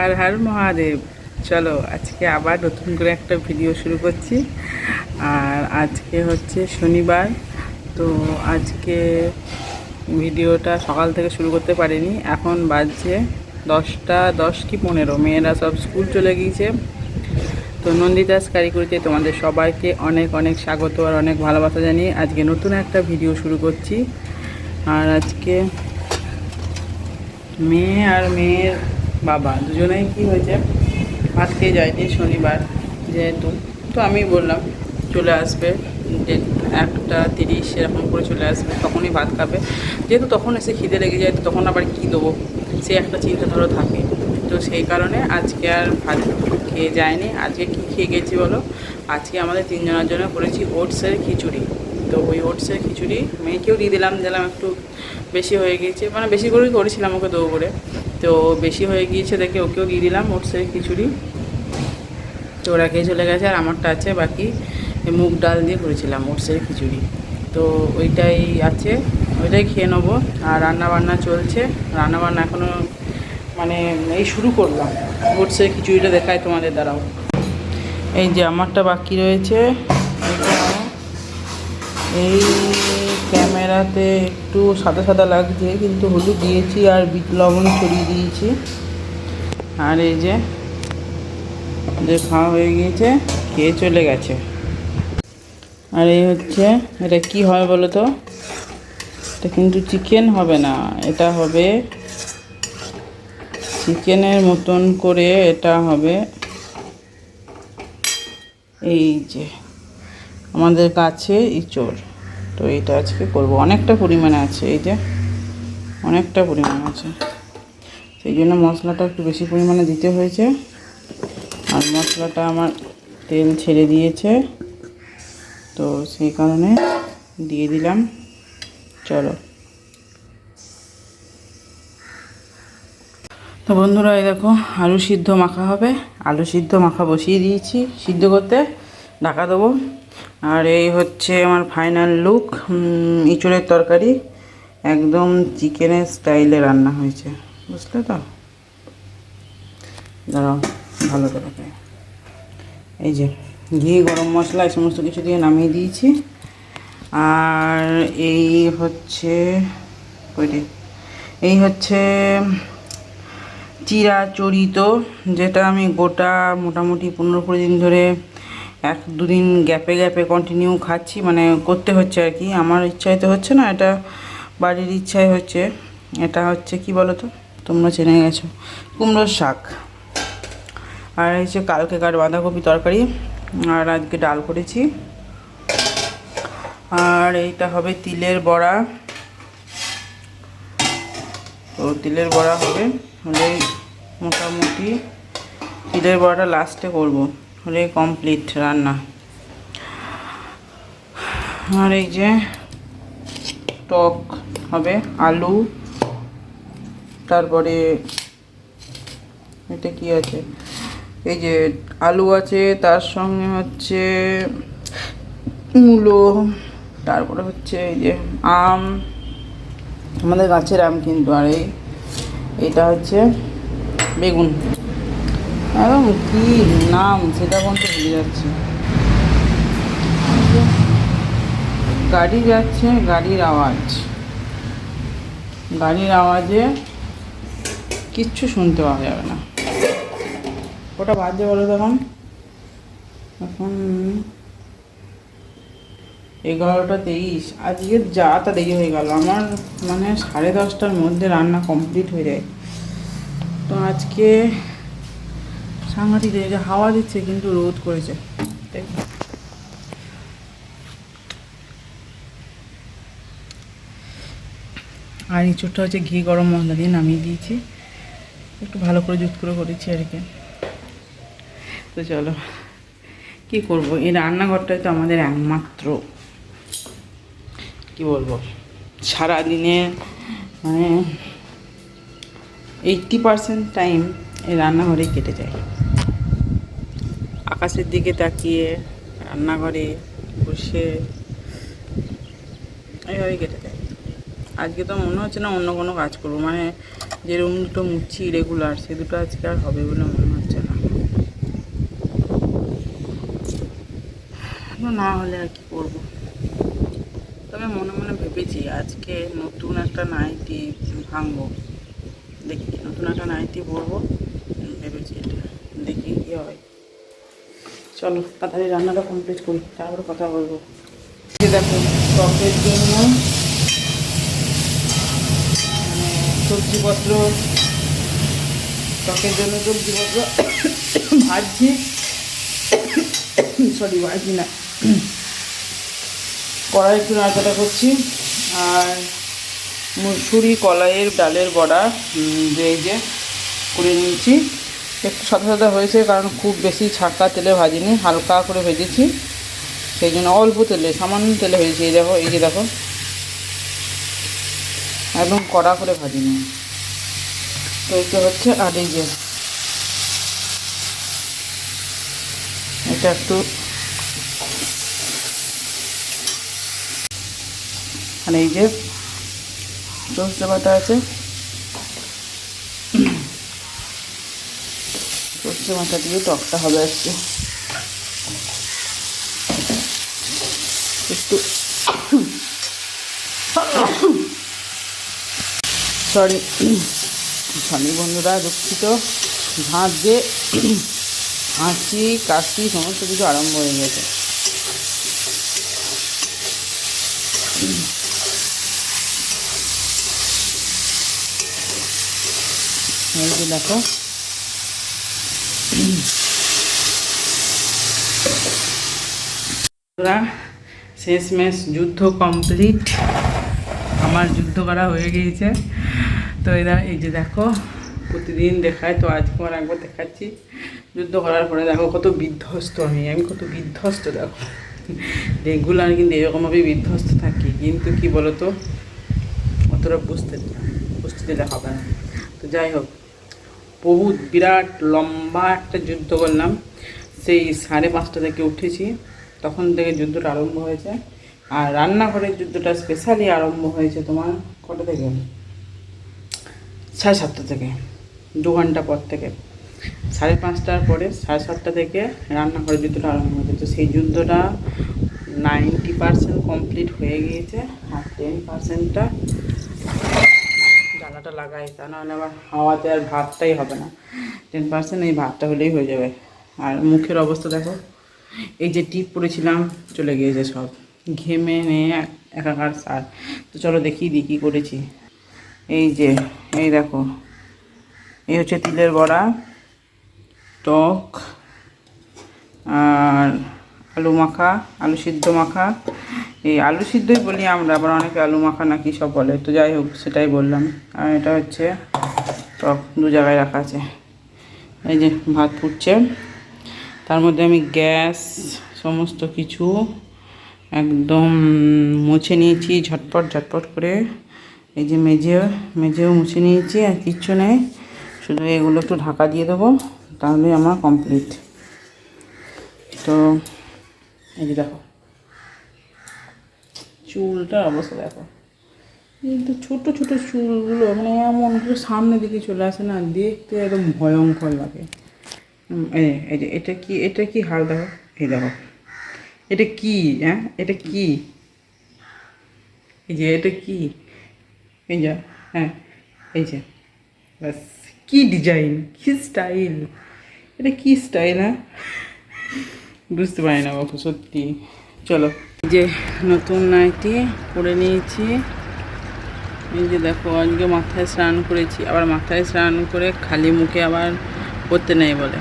হার হার মহাদেব। চলো, আজকে আবার নতুন করে একটা ভিডিও শুরু করছি। আর আজকে হচ্ছে শনিবার, তো আজকে ভিডিওটা সকাল থেকে শুরু করতে পারিনি। এখন বাজছে দশটা, দশ কি পনেরো। মেয়েরা সব স্কুল চলে গিয়েছে। তো নন্দিতাস কারিগরিতে তোমাদের সবাইকে অনেক অনেক স্বাগত আর অনেক ভালোবাসা জানিয়ে আজকে নতুন একটা ভিডিও শুরু করছি। আর আজকে মেয়ে আর মেয়ের বাবা, দুজনেই কি হয়েছে? ভাত খেয়ে যায়নি শনিবার যেহেতু। তো আমি বললাম, চলে আসবে। একটা তিরিশ এরকম করে চলে আসবে, তখনই ভাত খাবে। যেহেতু তখন এসে খিদে লেগে যায়, তো তখন আবার কী দেবো? সে একটা চিন্তা ধরো থাকে। তো সেই কারণে আজকে আর ভাত খেয়ে যায়নি। আজকে কী খেয়ে গেছি বলো? আজকে আমাদের তিনজনের জন্য করেছি ওটসের খিচুড়ি। তো ওই ওটসের খিচুড়ি মেয়েকেও দিয়ে দিলাম দিলাম একটু বেশি হয়ে গিয়েছে মানে বেশি করেই করেছিলাম ওকে দেবো করে তো বেশি হয়ে গিয়েছে দেখে ওকেও দিয়ে দিলাম ওটসের খিচুড়ি। তো ওরা খেয়ে চলে গেছে আর আমারটা আছে, বাকি মুগ ডাল দিয়ে করেছিলাম ওটসের খিচুড়ি। তো ওইটাই আছে, ওইটাই খেয়ে নেব। আর রান্না বান্না চলছে রান্না বান্না এখনও মানে এই শুরু করলাম। ওটসের খিচুড়িটা দেখায় তোমাদের দ্বারাও এই যে আমারটা বাকি রয়েছে এই ক্যামেরাতে একটু সাদা সাদা লাগছে, কিন্তু হলুদ দিয়েছি আর বিট লবণ ছড়িয়ে দিয়েছি। আর এই যে যে খাওয়া হয়ে গিয়েছে, খেয়ে চলে গেছে। আর এই হচ্ছে, এটা কি হয় বলো তো? এটা কিন্তু চিকেন হবে না, এটা হবে চিকেনের মতন করে এটা হবে। এই যে, আমাদের কাছে ইঁচড়। তো এইটা আজকে করব। অনেকটা পরিমাণে আছে, এই যে অনেকটা পরিমাণ আছে। সেই জন্য মশলাটা একটু বেশি পরিমাণে দিতে হয়েছে। আর মশলাটা আমার তেল ছেড়ে দিয়েছে। তো সেই কারণে দিয়ে দিলাম। চলো। তো বন্ধুরা, এই দেখো, আলু সিদ্ধ মাখা হবে। আলু সিদ্ধ মাখা বসিয়ে দিয়েছি সিদ্ধ করতে। ঢাকা দেবো। আর এই হচ্ছে আমার ফাইনাল লুক ইঁচড়ের তরকারি। একদম চিকেনের স্টাইলে রান্না হয়েছে। বুঝলে তো? দাঁড়াও, ভালো করে এই যে, ঘি, গরম মশলা, এই সমস্ত কিছু দিয়ে নামিয়ে দিয়েছি। আর এই হচ্ছে কইটি এই হচ্ছে চিরা চরিত যেটা আমি গোটা মোটামুটি পনেরো কুড়ি দিন ধরে এক দুদিন গ্যাপে গ্যাপে কন্টিনিউ খাচ্ছি মানে করতে হচ্ছে আর কি। আমার ইচ্ছায় তো হচ্ছে না, এটা বাড়ির ইচ্ছায় হচ্ছে। এটা হচ্ছে কি বলো তো তোমরা চেনে গেছো। কুমড়োর শাক। আর হচ্ছে কালকে কার বাঁধাকপি তরকারি, আর আজকে ডাল করেছি। আর এইটা হবে তিলের বড়া। তো তিলের বড়া হবে হলে মোটামুটি তিলের বড়াটা লাস্টে করব। হলে কমপ্লিট রান্না। আর এই যে টক হবে, আলু, তারপরে এটা কি আছে? এই যে আলু আছে, তার সঙ্গে হচ্ছে মূলো, তারপরে হচ্ছে এই যে আম, আমাদের গাছের আম কিন্তু, আর এই, এটা হচ্ছে বেগুন। একদম কি নাম সেটা বলতে ভুলে যাচ্ছি। গাড়ি যাচ্ছে, গাড়ির আওয়াজ। গাড়ির আওয়াজে কিচ্ছু শুনতে পাওয়া যাবে না। ওটা বাজে বলো তখন এখন? এগারোটা তেইশ। আজকে যা তা দেরি হয়ে গেল। আমার মানে সাড়ে দশটার মধ্যে রান্না কমপ্লিট হয়ে যায়। তো আজকে সাংঘাতিক যে হাওয়া দিচ্ছে কিন্তু রোদ করেছে। আর ইঁচুরটা হচ্ছে ঘি গরম মশলা দিয়ে নামিয়ে দিয়েছি। একটু ভালো করে জুত করে করেছি আর কি। তো চলো, কি করব? এই রান্নাঘরটাই তো আমাদের একমাত্র, কি বলব? সারাদিনে মানে এইটটি পারসেন্ট টাইম রান্নাঘরেই কেটে যায়। আকাশের দিকে তাকিয়ে রান্নাঘরে বসে এইভাবেই কেটে যায় আজকে তো মনে হচ্ছে না অন্য কোনো কাজ করব। মানে যে রুম দুটো মুচ্ছি রেগুলার সে দুটো আজকে আর হবে বলে মনে হচ্ছে না। না হলে আর কি করব? তবে মনে মনে ভেবেছি আজকে নতুন একটা নাইটি ভাঙবো। দেখি, নতুন একটা নাইটি পরবো। কি হয়। চলো, তাড়াতাড়ি রান্নাটা কমপ্লিট করি, তারপরে কথা বলব। দেখো, টকের জন্য মানে সবজিপত্র, টকের জন্য সবজিপত্র ভাজছি। সরি ভাজি না। কড়াই একটু নাড়াচাড়া করছি। আর মুসুরি কলাইয়ের ডালের বড়া যে, করে নিয়েছি। একটু সাদা সাদা হয়েছে, কারণ খুব বেশি ছাকা তেলে ভাজিনি, হালকা করে ভেজেছি। সেই জন্য অল্প তেলে, সামান্য তেলে ভেজেছি, এই দেখো, এই যে দেখো। একদম কড়া করে ভাজিনি। তো এটা হচ্ছে আর এই যে। এটা একটু আর এই যে সর্ষে বাটা আছে। সর্ষে বাটা দিয়ে টকটা হবে আজকে। একটু সরি সরি বন্ধুরা, দুঃখিত। ভাত যে হাঁচি, কাশি, সমস্ত কিছু আরম্ভ হয়ে গেছে। দেখো শেষমেশ যুদ্ধ কমপ্লিট আমার যুদ্ধ করা হয়ে গিয়েছে। তো এরা, এই যে দেখো, প্রতিদিন দেখায়, তো আজকে আমার একবার দেখাচ্ছি। যুদ্ধ করার পরে দেখো, কত বিধ্বস্ত আমি আমি কত বিধ্বস্ত, দেখো। রেগুলার কিন্তু এরকমভাবে বিধ্বস্ত থাকি, কিন্তু কি বলতো? অতটা বুঝতে। বুঝতে দিলে হবে না। তো যাই হোক বহুত বিরাট লম্বা একটা যুদ্ধ করলাম। সেই সাড়ে পাঁচটা থেকে উঠেছি। তখন থেকে যুদ্ধটা আরম্ভ হয়েছে। আর রান্নাঘরের যুদ্ধটা স্পেশালি আরম্ভ হয়েছে তোমার কটা থেকে? সাড়ে সাতটা থেকে, দু ঘণ্টা পর থেকে। সাড়ে পাঁচটার পরে সাড়ে সাতটা থেকে রান্নাঘরের যুদ্ধটা আরম্ভ হয়েছে। তো সেই যুদ্ধটা নাইনটি পার্সেন্ট কমপ্লিট হয়ে গিয়েছে আর টেন পার্সেন্টটা জ্বালাটা লাগাই, তা নাহলে আবার হাওয়াতে আর ভাতটাই হবে না। টেন পার্সেন্ট এই ভাতটা হলেই হয়ে যাবে। আর মুখের অবস্থা দেখো, এই যে টিপ পরেছিলাম চলে গিয়েছে সব। ঘেমে নিয়ে এক- একাকার সার। তো চলো দেখি দিই কী করেছি। এই যে, এই দেখো, এই হচ্ছে তিলের বড়া, টক, আর আলু মাখা, আলু সিদ্ধ মাখা এই আলু সিদ্ধই বলি আমরা, আবার অনেকে আলু মাখা না কি সব বলে। তো যাই হোক, সেটাই বললাম। আর এটা হচ্ছে টক, দু জায়গায় রাখা আছে। এই যে ভাত ফুটছে। তার মধ্যে আমি গ্যাস, সমস্ত কিছু একদম মুছে নিয়েছি, ঝটপট ঝটপট করে। এই যে মেঝে, মেঝেও মুছে নিয়েছি, আর কিচ্ছু নেই। শুধু এগুলো একটু ঢাকা দিয়ে দেবো তাহলে আমার কমপ্লিট তো, এই যে দেখো। চুলটার অবস্থা দেখো। এই তো ছোটো ছোটো চুলগুলো মানে এমন করে সামনের দিকে চলে আসে না, দেখতে একদম ভয়ঙ্কর লাগে। এই যে এটা কি এটা কি হাল দেখো? এই দেখো। এটা কি হ্যাঁ? এটা কি? এই যে, এটা কি? এই যে হ্যাঁ এই যে। ব্যাস, কি ডিজাইন, কি স্টাইল। এটা কি স্টাইল হ্যাঁ? বুঝতে পারি না বাবু সত্যি। চলো। যে নতুন নাইটি পরে নিয়েছি। এই যে দেখো, আজকে মাথায় স্নান করেছি। আবার মাথায় স্নান করে খালি মুখে আবার করতে নেই বলে।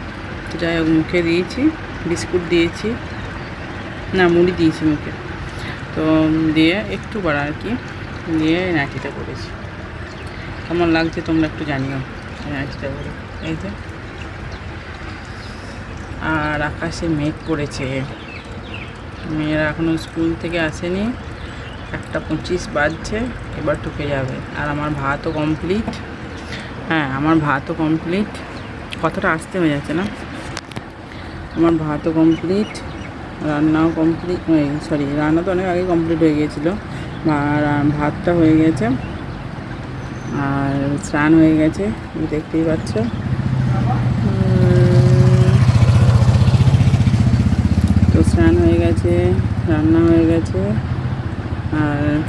যাই হোক, মুখে দিয়েছি, বিস্কুট দিয়েছি। না, মুড়ি দিয়েছি মুখে। তো দিয়ে একটু বড় আর কি, দিয়ে নাইটিটা করেছি কেমন লাগছে তোমরা একটু জানিও নাইটিটা করে এই যে। আর আকাশে মেঘ পড়েছে মেয়েরা এখনও স্কুল থেকে আসেনি। একটা পঁচিশ বাজছে, এবার ঢুকে যাবে। আর আমার ভাতও কমপ্লিট হ্যাঁ আমার ভাতও কমপ্লিট কতটা আসতে হয়ে যাচ্ছে না। আমার ভাতও কমপ্লিট রান্নাও কমপ্লিট সরি রান্না তো অনেক আগে কমপ্লিট হয়ে গিয়েছিল ভাতটা হয়ে গেছে। আর স্নান হয়ে গেছে, দেখতেই পাচ্ছ। তো স্নান হয়ে গেছে, রান্না হয়ে গেছে। আর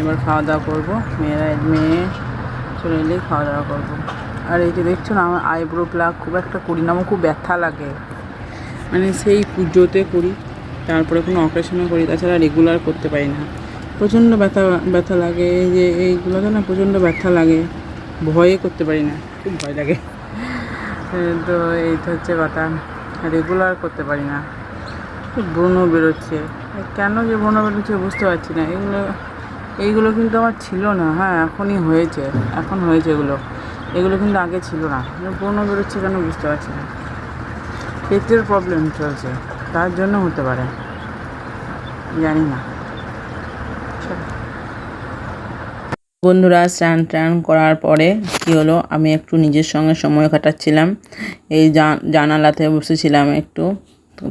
এবার খাওয়া দাওয়া করব। মেয়েরা, মেয়ে চলে এলেই খাওয়া দাওয়া করব। আর এই যে দেখছ না, আমার আইব্রো প্লাগ খুব একটা করি না, আমার খুব ব্যথা লাগে। মানে সেই পুজোতে করি, তারপরে কোনো অপারেশনও করি, তাছাড়া রেগুলার করতে পারি না। প্রচণ্ড ব্যথা ব্যথা লাগে, এই যে এইগুলোতে না প্রচণ্ড ব্যথা লাগে। ভয়ে করতে পারি না, খুব ভয় লাগে। তো এই হচ্ছে কথা রেগুলার করতে পারি না। ব্রণ বেরোচ্ছে। কেন যে ব্রণ বেরোচ্ছে বুঝতে পারছি না। এগুলো, এইগুলো কিন্তু আমার ছিল না। হ্যাঁ এখনই হয়েছে। এখন হয়েছে এগুলো। এগুলো কিন্তু আগে ছিল না। ব্রণ বেরোচ্ছে কেন বুঝতে পারছি না। পেটের প্রবলেম চলছে। তার জন্য হতে পারে। জানি না। বন্ধুরা, স্নান টান করার পরে কি হলো? আমি একটু নিজের সঙ্গে সময় কাটাচ্ছিলাম। এই জানালাতে বসেছিলাম একটু।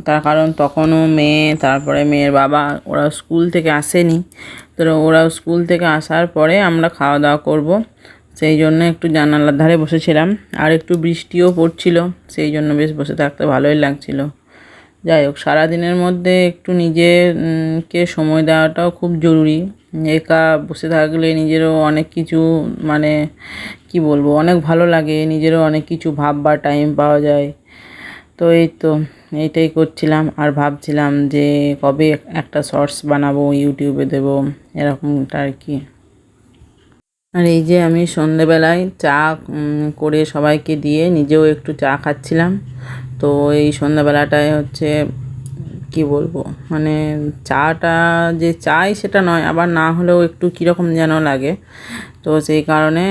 তার কারণ তখনও মেয়ে তারপরে মেয়ের বাবা ওরা স্কুল থেকে আসেনি। তো ওরা স্কুল থেকে আসার পরে আমরা খাওয়া দাওয়া করব। সেই জন্য একটু জানালার ধারে বসেছিলাম। আর একটু বৃষ্টিও পড়ছিল সেই জন্য বেশ বসে থাকতে ভালোই লাগছিল। যাই হোক সারাদিনের মধ্যে একটু নিজে উম, কে সময় দেওয়াটাও খুব জরুরি। একা বসে থাকলে নিজেরও অনেক কিছু মানে কি বলব অনেক ভালো লাগে। নিজেরও অনেক কিছু ভাববার টাইম পাওয়া যায়। তো এই তো। এইটাই করছিলাম আর ভাবছিলাম যে কবে একটা শর্টস বানাবো, ইউটিউবে দেবো, এরকমটা আর কি। আর এই যে আমি সন্ধেবেলায় চা করে সবাইকে দিয়ে নিজেও একটু চা খাচ্ছিলাম। তো এই সন্ধ্যাবেলাটায় হচ্ছে, কি বলব মানে চাটা যে চাই সেটা নয়, আবার না হলেও একটু কীরকম যেন লাগে। তো সেই কারণে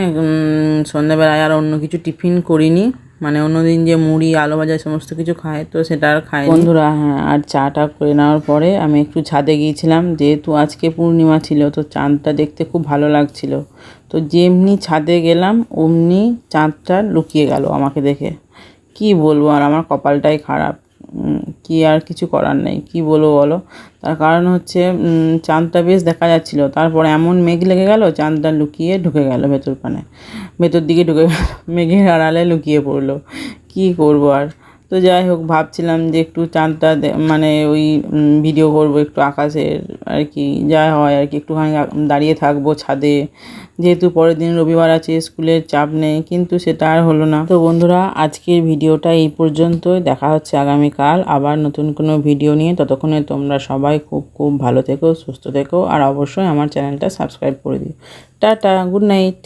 সন্ধ্যাবেলায় আর অন্য কিছু টিফিন করিনি। মানে অন্যদিন যে মুড়ি, আলু ভাজা, সমস্ত কিছু খায়, তো সেটা আর খায় বন্ধুরা হ্যাঁ আর চাটা করে নেওয়ার পরে আমি একটু ছাদে গিয়েছিলাম, যেহেতু আজকে পূর্ণিমা ছিল, তো চাঁদটা দেখতে খুব ভালো লাগছিল। তো যেমনি ছাদে গেলাম, অমনি চাঁদটা লুকিয়ে গেল আমাকে দেখে। কি বলব আর, আমার কপালটাই খারাপ। কি আর কিছু করার নেই, কি বলব বলো? তার কারণ হচ্ছে চাঁদটা বেশ দেখা যাচ্ছিল। তারপর এমন মেঘ লেগে গেল, চাঁদটা লুকিয়ে ঢুকে গেল ভেতর পানে ভেতর দিকে ঢুকে গেল, মেঘের আড়ালে লুকিয়ে পড়ল। কি করব আর? তো যাই হোক, ভাবছিলাম যে একটু চাঁদটা মানে ওই ভিডিও করব একটু আকাশের আর কি যা হয় আর কি একটুখানি দাঁড়িয়ে থাকব ছাদে। যেহেতু পরের দিন রবিবার আছে, স্কুলের চাপ নেই, কিন্তু সেটা আর হলো না। তো বন্ধুরা, আজকের ভিডিওটা এই পর্যন্তই। দেখা হচ্ছে আগামীকাল আবার নতুন কোনো ভিডিও নিয়ে। ততক্ষণে তোমরা সবাই খুব খুব ভালো থেকো, সুস্থ থেকো, আর অবশ্যই আমার চ্যানেলটা সাবস্ক্রাইব করে দিও। Tata, good night.